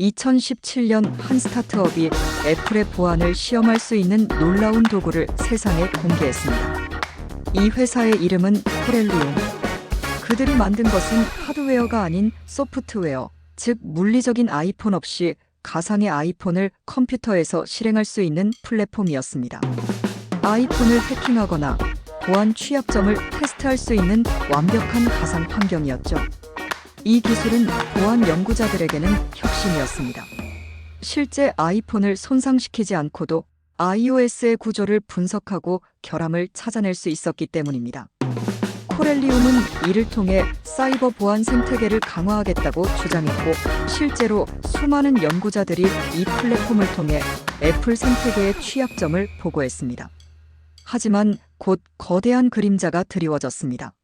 2017년 한 스타트업이 애플의 보안을 시험할 수 있는 놀라운 도구를 세상에 공개했습니다. 이 회사의 이름은 코렐리움. 그들이 만든 것은 하드웨어가 아닌 소프트웨어, 즉 물리적인 아이폰 없이 가상의 아이폰을 컴퓨터에서 실행할 수 있는 플랫폼이었습니다. 아이폰을 해킹하거나 보안 취약점을 테스트할 수 있는 완벽한 가상 환경이었죠. 이 기술은 보안 연구자들에게는 혁신이었습니다. 실제 아이폰을 손상시키지 않고도 iOS의 구조를 분석하고 결함을 찾아낼 수 있었기 때문입니다. 코렐리움은 이를 통해 사이버 보안 생태계를 강화하겠다고 주장했고 실제로 수많은 연구자들이 이 플랫폼을 통해 애플 생태계의 취약점을 보고했습니다. 하지만 곧 거대한 그림자가 드리워졌습니다.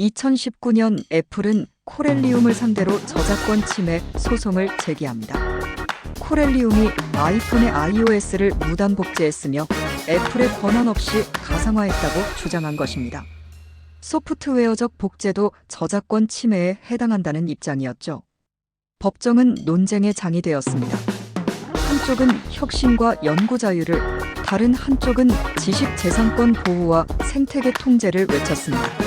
2019년 애플은 코렐리움을 상대로 저작권 침해 소송을 제기합니다. 코렐리움이 아이폰의 iOS를 무단 복제했으며 애플의 권한 없이 가상화했다고 주장한 것입니다. 소프트웨어적 복제도 저작권 침해에 해당한다는 입장이었죠. 법정은 논쟁의 장이 되었습니다. 한쪽은 혁신과 연구 자유를, 다른 한쪽은 지식 재산권 보호와 생태계 통제를 외쳤습니다.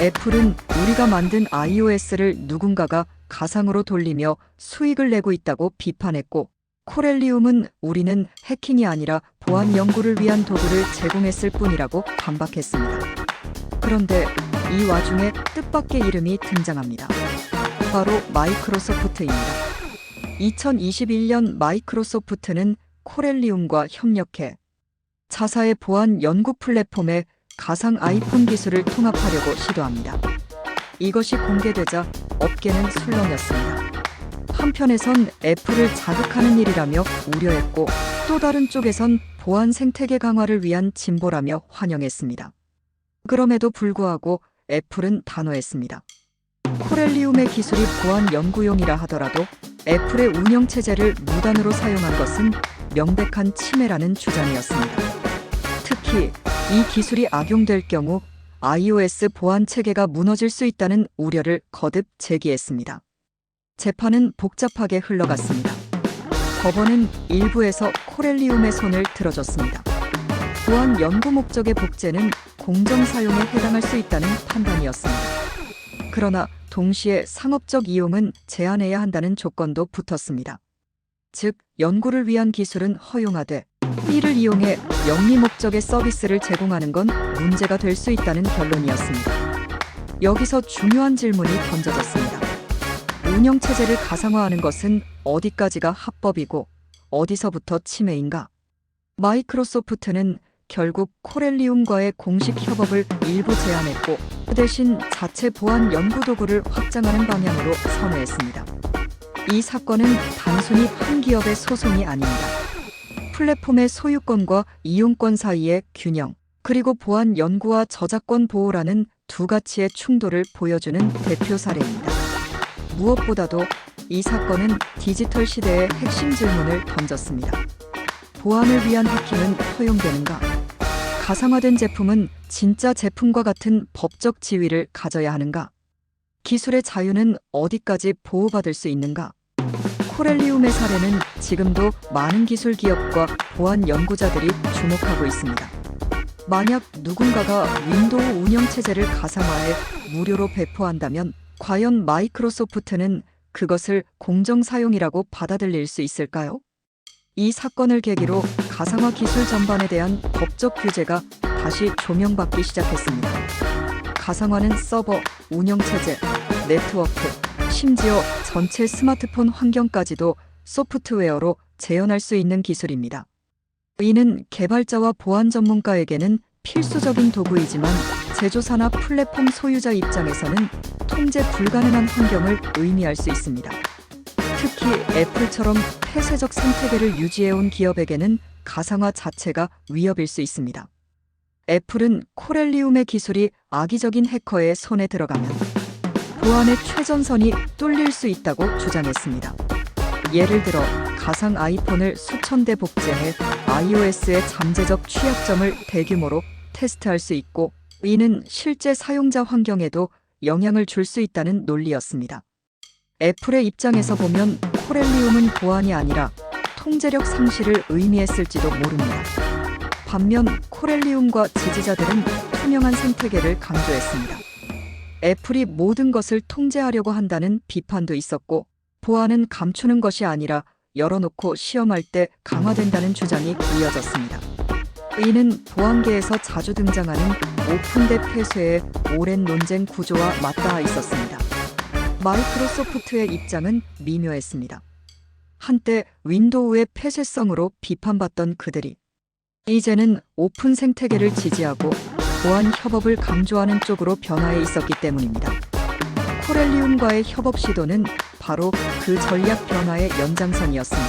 애플은 우리가 만든 iOS를 누군가가 가상으로 돌리며 수익을 내고 있다고 비판했고, 코렐리움은 우리는 해킹이 아니라 보안 연구를 위한 도구를 제공했을 뿐이라고 반박했습니다. 그런데 이 와중에 뜻밖의 이름이 등장합니다. 바로 마이크로소프트입니다. 2021년 마이크로소프트는 코렐리움과 협력해 자사의 보안 연구 플랫폼에 가상 아이폰 기술을 통합하려고 시도합니다. 이것이 공개되자 업계는 술렁였습니다. 한편에선 애플을 자극하는 일이라며 우려했고 또 다른 쪽에선 보안 생태계 강화를 위한 진보라며 환영했습니다. 그럼에도 불구하고 애플은 단호했습니다. 코렐리움의 기술이 보안 연구용이라 하더라도 애플의 운영 체제를 무단으로 사용한 것은 명백한 침해라는 주장이었습니다. 특히 이 기술이 악용될 경우 iOS 보안 체계가 무너질 수 있다는 우려를 거듭 제기했습니다. 재판은 복잡하게 흘러갔습니다. 법원은 일부에서 코렐리움의 손을 들어줬습니다. 보안 연구 목적의 복제는 공정 사용에 해당할 수 있다는 판단이었습니다. 그러나 동시에 상업적 이용은 제한해야 한다는 조건도 붙었습니다. 즉, 연구를 위한 기술은 허용하되 이를 이용해 영리 목적의 서비스를 제공하는 건 문제가 될 수 있다는 결론이었습니다. 여기서 중요한 질문이 던져졌습니다. 운영 체제를 가상화하는 것은 어디까지가 합법이고 어디서부터 침해인가? 마이크로소프트는 결국 코렐리움과의 공식 협업을 일부 제한했고 그 대신 자체 보안 연구 도구를 확장하는 방향으로 선회했습니다. 이 사건은 단순히 한 기업의 소송이 아닙니다. 플랫폼의 소유권과 이용권 사이의 균형, 그리고 보안 연구와 저작권 보호라는 두 가치의 충돌을 보여주는 대표 사례입니다. 무엇보다도 이 사건은 디지털 시대의 핵심 질문을 던졌습니다. 보안을 위한 해킹은 허용되는가? 가상화된 제품은 진짜 제품과 같은 법적 지위를 가져야 하는가? 기술의 자유는 어디까지 보호받을 수 있는가? 코렐리움의 사례는 지금도 많은 기술 기업과 보안 연구자들이 주목하고 있습니다. 만약 누군가가 윈도우 운영 체제를 가상화해 무료로 배포한다면 과연 마이크로소프트는 그것을 공정 사용이라고 받아들일 수 있을까요? 이 사건을 계기로 가상화 기술 전반에 대한 법적 규제가 다시 조명받기 시작했습니다. 가상화는 서버, 운영체제, 네트워크, 심지어 전체 스마트폰 환경까지도 소프트웨어로 재현할 수 있는 기술입니다. 이는 개발자와 보안 전문가에게는 필수적인 도구이지만 제조사나 플랫폼 소유자 입장에서는 통제 불가능한 환경을 의미할 수 있습니다. 특히 애플처럼 폐쇄적 생태계를 유지해온 기업에게는 가상화 자체가 위협일 수 있습니다. 애플은 코렐리움의 기술이 악의적인 해커의 손에 들어가면 보안의 최전선이 뚫릴 수 있다고 주장했습니다. 예를 들어 가상 아이폰을 수천 대 복제해 iOS의 잠재적 취약점을 대규모로 테스트할 수 있고 이는 실제 사용자 환경에도 영향을 줄 수 있다는 논리였습니다. 애플의 입장에서 보면 코렐리움은 보안이 아니라 통제력 상실을 의미했을지도 모릅니다. 반면 코렐리움과 지지자들은 투명한 생태계를 강조했습니다. 애플이 모든 것을 통제하려고 한다는 비판도 있었고 보안은 감추는 것이 아니라 열어놓고 시험할 때 강화된다는 주장이 이어졌습니다. 이는 보안계에서 자주 등장하는 오픈대 폐쇄의 오랜 논쟁 구조와 맞닿아 있었습니다. 마이크로소프트의 입장은 미묘했습니다. 한때 윈도우의 폐쇄성으로 비판받던 그들이 이제는 오픈 생태계를 지지하고 보안 협업을 강조하는 쪽으로 변화해 있었기 때문입니다. 코렐리움과의 협업 시도는 바로 그 전략 변화의 연장선이었습니다.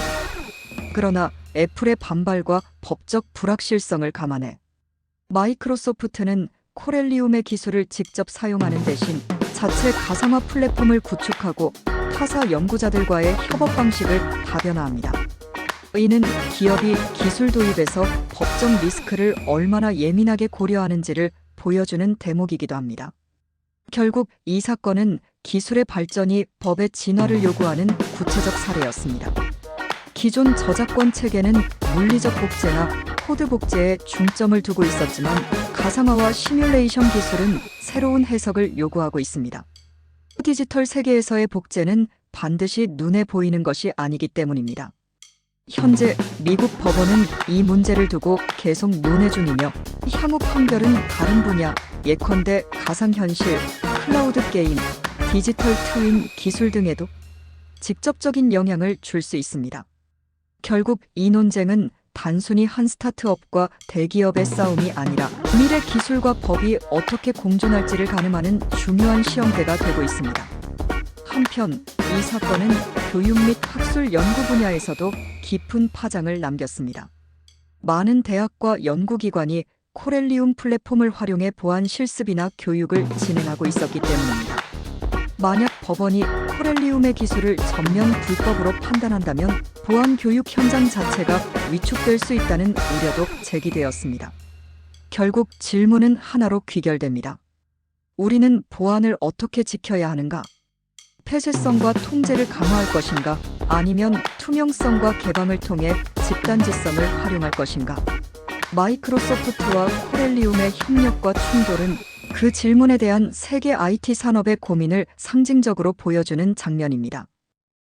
그러나 애플의 반발과 법적 불확실성을 감안해 마이크로소프트는 코렐리움의 기술을 직접 사용하는 대신 자체 가상화 플랫폼을 구축하고 타사 연구자들과의 협업 방식을 다변화합니다. 이는 기업이 기술 도입에서 법적 리스크를 얼마나 예민하게 고려하는지를 보여주는 대목이기도 합니다. 결국 이 사건은 기술의 발전이 법의 진화를 요구하는 구체적 사례였습니다. 기존 저작권 체계는 물리적 복제나 코드 복제에 중점을 두고 있었지만 가상화와 시뮬레이션 기술은 새로운 해석을 요구하고 있습니다. 디지털 세계에서의 복제는 반드시 눈에 보이는 것이 아니기 때문입니다. 현재 미국 법원은 이 문제를 두고 계속 논의 중이며 향후 판결은 다른 분야, 예컨대 가상현실, 클라우드 게임, 디지털 트윈 기술 등에도 직접적인 영향을 줄 수 있습니다. 결국 이 논쟁은 단순히 한 스타트업과 대기업의 싸움이 아니라 미래 기술과 법이 어떻게 공존할지를 가늠하는 중요한 시험대가 되고 있습니다. 한편 이 사건은 교육 및 학술 연구 분야에서도 깊은 파장을 남겼습니다. 많은 대학과 연구기관이 코렐리움 플랫폼을 활용해 보안 실습이나 교육을 진행하고 있었기 때문입니다. 만약 법원이 코렐리움의 기술을 전면 불법으로 판단한다면 보안 교육 현장 자체가 위축될 수 있다는 우려도 제기되었습니다. 결국 질문은 하나로 귀결됩니다. 우리는 보안을 어떻게 지켜야 하는가? 폐쇄성과 통제를 강화할 것인가? 아니면 투명성과 개방을 통해 집단지성을 활용할 것인가? 마이크로소프트와 코렐리움의 협력과 충돌은 그 질문에 대한 세계 IT 산업의 고민을 상징적으로 보여주는 장면입니다.